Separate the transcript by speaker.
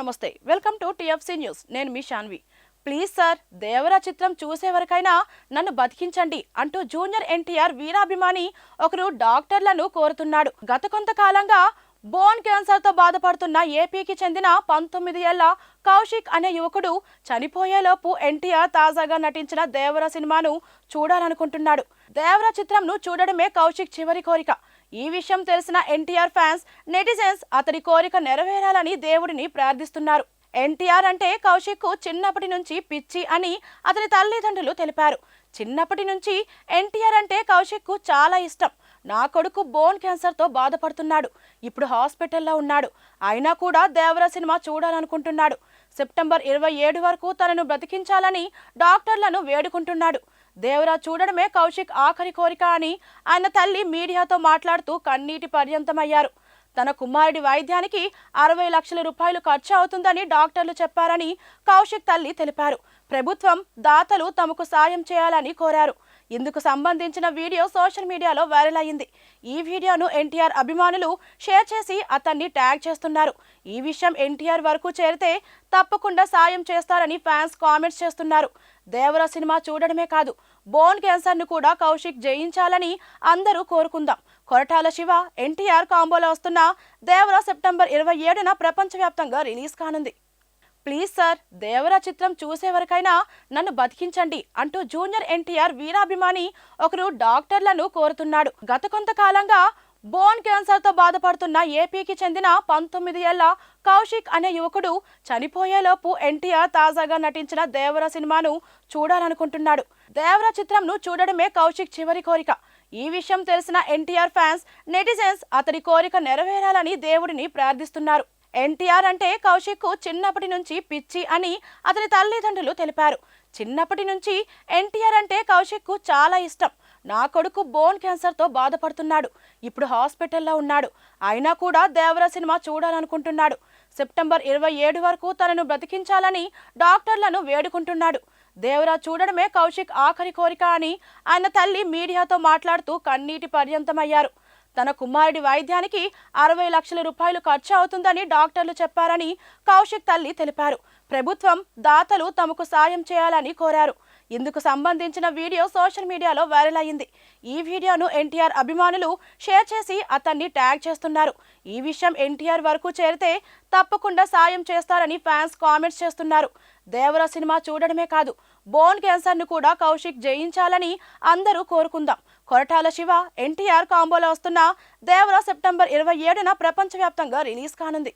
Speaker 1: నమస్తే. Welcome to TFC news. నేను మీ శాన్వి ప్లీజ్ సార్ దేవరా చిత్రం చూసేవరకైనా నన్ను బతికించండి అంటూ జూనియర్ ఎన్టీఆర్ వీరాభిమాని ఒకరు డాక్టర్లను కోరుతున్నాడు. గత కొంతకాలంగా బోన్ క్యాన్సర్తో బాధపడుతున్న ఏపీకి చెందిన పంతొమ్మిది ఏళ్ళ కౌశిక్ అనే యువకుడు చనిపోయేలోపు ఎన్టీఆర్ తాజాగా నటించిన దేవర సినిమాను చూడాలనుకుంటున్నాడు. దేవర చిత్రంను చూడడమే కౌశిక్ చివరి కోరిక. ఈ విషయం తెలిసిన ఎన్టీఆర్ ఫ్యాన్స్ నెటిజన్స్ అతడి కోరిక నెరవేరాలని దేవుడిని ప్రార్థిస్తున్నారు. ఎన్టీఆర్ అంటే కౌశిక్ చిన్నప్పటి నుంచి పిచ్చి అని అతని తల్లిదండ్రులు తెలిపారు. చిన్నప్పటి నుంచి ఎన్టీఆర్ అంటే కౌశిక్ చాలా ఇష్టం. నా కొడుకు బోన్ క్యాన్సర్తో బాధపడుతున్నాడు. ఇప్పుడు హాస్పిటల్లో ఉన్నాడు. అయినా కూడా దేవర సినిమా చూడాలనుకుంటున్నాడు. సెప్టెంబర్ ఇరవై ఏడు వరకు తనను బ్రతికించాలని డాక్టర్లను వేడుకుంటున్నాడు. దేవరా చూడడమే కౌశిక్ ఆఖరి కోరిక అని ఆయన తల్లి మీడియాతో మాట్లాడుతూ కన్నీటి పర్యంతమయ్యారు. తన కుమారుడి వైద్యానికి అరవై లక్షల రూపాయలు ఖర్చు అవుతుందని డాక్టర్లు చెప్పారని కౌశిక్ తల్లి తెలిపారు. ప్రభుత్వం దాతలు తమకు సాయం చేయాలని కోరారు. ఇందుకు సంబంధించిన వీడియో సోషల్ మీడియాలో వైరల్ అయింది ఈ వీడియోను ఎన్టీఆర్ అభిమానులు షేర్ చేసి అతన్ని ట్యాగ్ చేస్తున్నారు. ఈ విషయం ఎన్టీఆర్ వరకు చేరితే తప్పకుండా సాయం చేస్తారని ఫ్యాన్స్ కామెంట్స్ చేస్తున్నారు. దేవర సినిమా చూడడమే కాదు బోన్ క్యాన్సర్ను కూడా కౌశిక్ జయించాలని అందరూ కోరుకుందాం. కొరటాల శివ ఎన్టీఆర్ కాంబోలో వస్తున్న దేవర సెప్టెంబర్ ఇరవై ఏడున ప్రపంచవ్యాప్తంగా రిలీజ్ కానుంది. ప్లీజ్ సార్ దేవరా చిత్రం చూసేవరకైనా నన్ను బతికించండి అంటూ జూనియర్ ఎన్టీఆర్ వీరాభిమాని ఒకరు డాక్టర్లను కోరుతున్నాడు. గత కొంతకాలంగా బోన్ క్యాన్సర్తో బాధపడుతున్న ఏపీకి చెందిన పంతొమ్మిది ఏళ్ళ కౌశిక్ అనే యువకుడు చనిపోయేలోపు ఎన్టీఆర్ తాజాగా నటించిన దేవర సినిమాను చూడాలనుకుంటున్నాడు. దేవర చిత్రంను చూడడమే కౌశిక్ చివరి కోరిక. ఈ విషయం తెలిసిన ఎన్టీఆర్ ఫ్యాన్స్ నెటిజన్స్ అతడి కోరిక నెరవేరాలని దేవుడిని ప్రార్థిస్తున్నారు. ఎన్టీఆర్ అంటే కౌశిక్ చిన్నప్పటి నుంచి పిచ్చి అని అతని తల్లిదండ్రులు తెలిపారు. చిన్నప్పటి నుంచి ఎన్టీఆర్ అంటే కౌశిక్ చాలా ఇష్టం. నా కొడుకు బోన్ క్యాన్సర్తో బాధపడుతున్నాడు. ఇప్పుడు హాస్పిటల్లో ఉన్నాడు. అయినా కూడా దేవర సినిమా చూడాలనుకుంటున్నాడు. సెప్టెంబర్ ఇరవై ఏడు వరకు తనను బ్రతికించాలని డాక్టర్లను వేడుకుంటున్నాడు. దేవరా చూడడమే కౌశిక్ ఆఖరి కోరిక అని ఆయన తల్లి మీడియాతో మాట్లాడుతూ కన్నీటి పర్యంతమయ్యారు. తన కుమారుడి వైద్యానికి అరవై లక్షల రూపాయలు ఖర్చు అవుతుందని డాక్టర్లు చెప్పారని కౌశిక్ తల్లి తెలిపారు. ప్రభుత్వం దాతలు తమకు సాయం చేయాలని కోరారు. ఇందుకు సంబంధించిన వీడియో సోషల్ మీడియాలో వైరల్ అయింది ఈ వీడియోను ఎన్టీఆర్ అభిమానులు షేర్ చేసి అతన్ని ట్యాగ్ చేస్తున్నారు. ఈ విషయం ఎన్టీఆర్ వరకు చేరితే తప్పకుండా సాయం చేస్తారని ఫ్యాన్స్ కామెంట్స్ చేస్తున్నారు. దేవర సినిమా చూడడమే కాదు బోన్ క్యాన్సర్ను కూడా కౌశిక్ జయించాలని అందరూ కోరుకుందాం. కొరటాల శివ ఎన్టీఆర్ కాంబోలో వస్తున్న దేవర సెప్టెంబర్ ఇరవై ఏడున ప్రపంచవ్యాప్తంగా రిలీజ్ కానుంది.